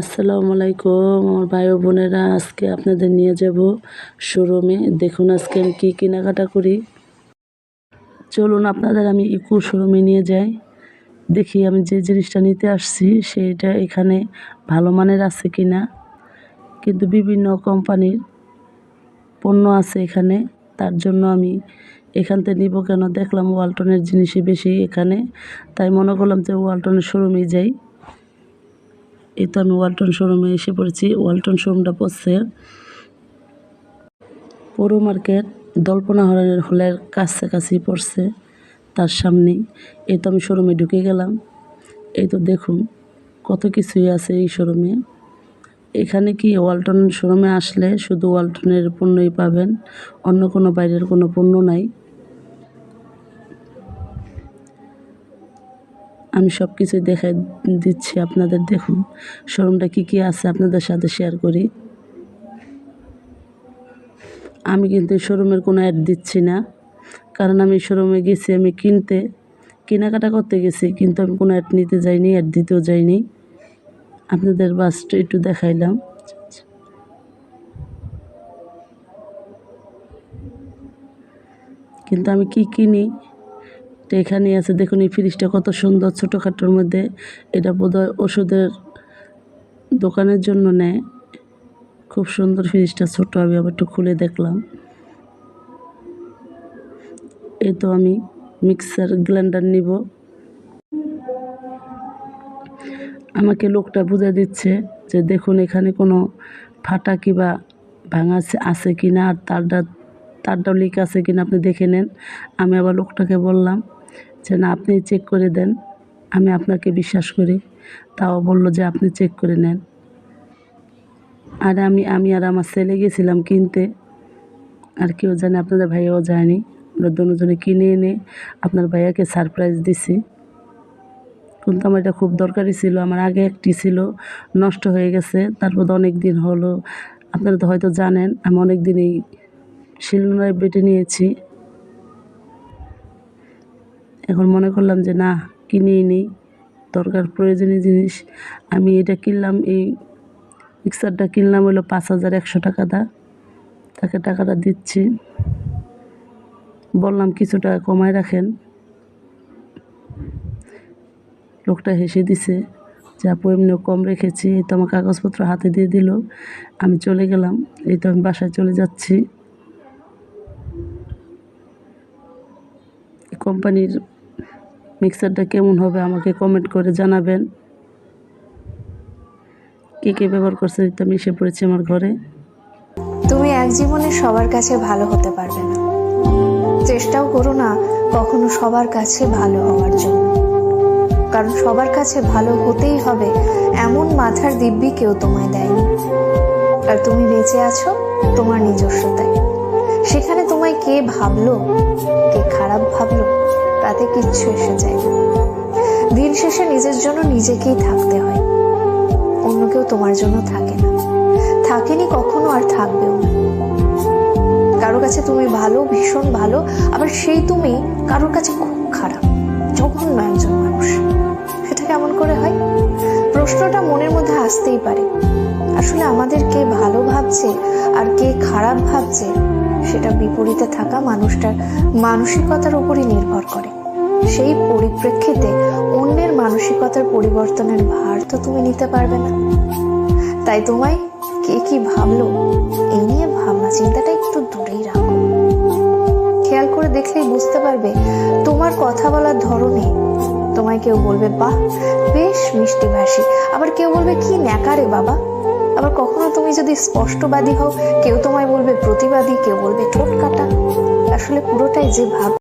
আসসালামু আলাইকুম, আমার ভাই ও বোনেরা, আজকে আপনাদের নিয়ে যাব শোরুমে। দেখুন আজকে আমি কী কেনাকাটা করি। চলুন আপনাদের আমি ইকো শোরুমে নিয়ে যাই। দেখি আমি যে জিনিসটা নিতে আসছি সেটা এখানে ভালো মানের আছে কি না কিন্তু বিভিন্ন কোম্পানির পণ্য আছে এখানে, তার জন্য আমি এখান থেকে নিব কেন? দেখলাম ওয়ালটনের জিনিসই বেশি এখানে, তাই মনে করলাম যে ওয়ালটনের শোরুমে যাই। এই তো আমি ওয়ালটন শোরুমে এসে পড়েছি। ওয়ালটন শোরুমটা পড়ছে পৌর মার্কেট, দল্পনা হলের হলের কাছাকাছি পড়ছে তার সামনেই এই তো আমি শোরুমে ঢুকে গেলাম। এই তো দেখুন কত কিছুই আছে এই শোরুমে। এখানে কি ওয়ালটন শোরুমে আসলে শুধু ওয়ালটনের পণ্যই পাবেন, অন্য কোনো বাইরের কোনো পণ্য নাই। আমি সব কিছুই দেখাই দিচ্ছি আপনাদের, দেখুন। শোরুমটা কী কী আছে আপনাদের সাথে শেয়ার করি। আমি কিন্তু শোরুমের কোনো অ্যাড দিচ্ছি না। কারণ আমি শোরুমে গেছি, আমি কিনতে, কেনাকাটা করতে গেছি, কিন্তু আমি কোনো অ্যাড নিতে যাইনি অ্যাড দিতেও যাইনি। আপনাদের বাসটা একটু দেখাইলাম। কিন্তু আমি কি কিনি? এটা এখানে আছে, দেখুন এই ফ্রিজটা কত সুন্দর ছোটোখাটোর মধ্যে। এটা বোধহয় ওষুধের দোকানের জন্য নেয়। খুব সুন্দর ফ্রিজটা, ছোট, আমি আবার একটু খুলে দেখলাম। এই তো আমি মিক্সার গ্রাইন্ডার নিব। আমাকে লোকটা বুঝে দিচ্ছে যে দেখুন এখানে কোনো ফাটা কিবা ভাঙা আছে- কি না আর তারটা তারটাও লিক আছে কি না আপনি দেখে নেন। আমি আবার লোকটাকে বললাম যে না, আপনি চেক করে দেন। আমি আপনাকে বিশ্বাস করি। তাও বলল যে আপনি চেক করে নেন। আর আমি আমি আর আমার ছেলে গেছিলাম কিনতে। আর কেউ জানে, আপনাদের ভাইয়াও যায়নি আমরা দুজনে কিনে এনে আপনার ভাইয়াকে সারপ্রাইজ দিছি। কিন্তু আমার এটা খুব দরকারি ছিল। আমার আগে একটি ছিল, নষ্ট হয়ে গেছে। তারপর অনেক দিন হলো। আপনারা তো হয়তো জানেন, আমি অনেক দিন এই শিলনোড়ায় বেটে নিয়েছি। এখন মনে করলাম যে, না, কিনেই নিই। দরকার প্রয়োজনীয় জিনিস। আমি এটা কিনলাম, এই মিক্সারটা কিনলাম, হলো পাঁচ হাজার একশো টাকা দা। তাকে টাকাটা দিচ্ছি। বললাম, কিছু টাকা কমায় রাখেন। লোকটা হেসে দিছে যে, আপু, এমনিও কম রেখেছি। এই তো আমার কাগজপত্র হাতে দিয়ে দিল। আমি চলে গেলাম। এই তো আমি বাসায় চলে যাচ্ছি। কোম্পানির মিক্সারটা কেমন হবে আমাকে কমেন্ট করে জানাবেন। কে কে ব্যবহার করছে আমি এসে পড়েছি আমার ঘরে। তুমি এক জীবনে সবার কাছে ভালো হতে পারবে না। চেষ্টাও করো না কখনো সবার কাছে ভালো হওয়ার জন্য। কারণ সবার কাছে ভালো হতেই হবে এমন মাথার দিব্যি কেউ তোমায় দেয়নি। আর তুমি বেঁচে আছো তোমার নিজস্বতায়। সেখানে তোমায় কে ভাবলো, কে খারাপ ভাবলো তাতে কিচ্ছু এসে যায় না। দিন শেষে নিজের জন্য নিজেকেই থাকতে হয়। অন্য কেউ তোমার জন্য থাকে না। থাকেনি কখনো আর থাকবেও না। কারও কাছে তুমি ভালো, ভীষণ ভালো, আবার সেই তুমি কারোর কাছে খুব খারাপ, জঘন্য একজন মানুষ। সেটা কেমন করে হয়? প্রশ্নটা মনের মধ্যে আসতেই পারে। আসলে আমাদের কে ভালো ভাবছে আর কে খারাপ ভাবছে সেটা বিপরীতে থাকা মানুষটার মানসিকতার উপরই নির্ভর করে। সেই পরিপ্রেক্ষিতে অন্যের মানসিকতার পরিবর্তনের ভার তো তুমি নিতে পারবে না। তাই তোমায় কে কি ভাবলো এই নিয়ে ভাবনা চিন্তাটা একটু দূরেই রাখো। খেয়াল করে দেখলেই বুঝতে পারবে, তোমার কথা বলার ধরনে তোমায় কেউ বলবে, বাহ, বেশ মিষ্টি ভাষী। আবার কেউ বলবে, কি ন্যাকারে বাবা। আবার কখনো তুমি যদি স্পষ্টবাদী হও, কেউ তোমায় বলবে প্রতিবাদী, কেউ বলবে ঠোঁট কাটা। আসলে পুরোটাই যে ভাব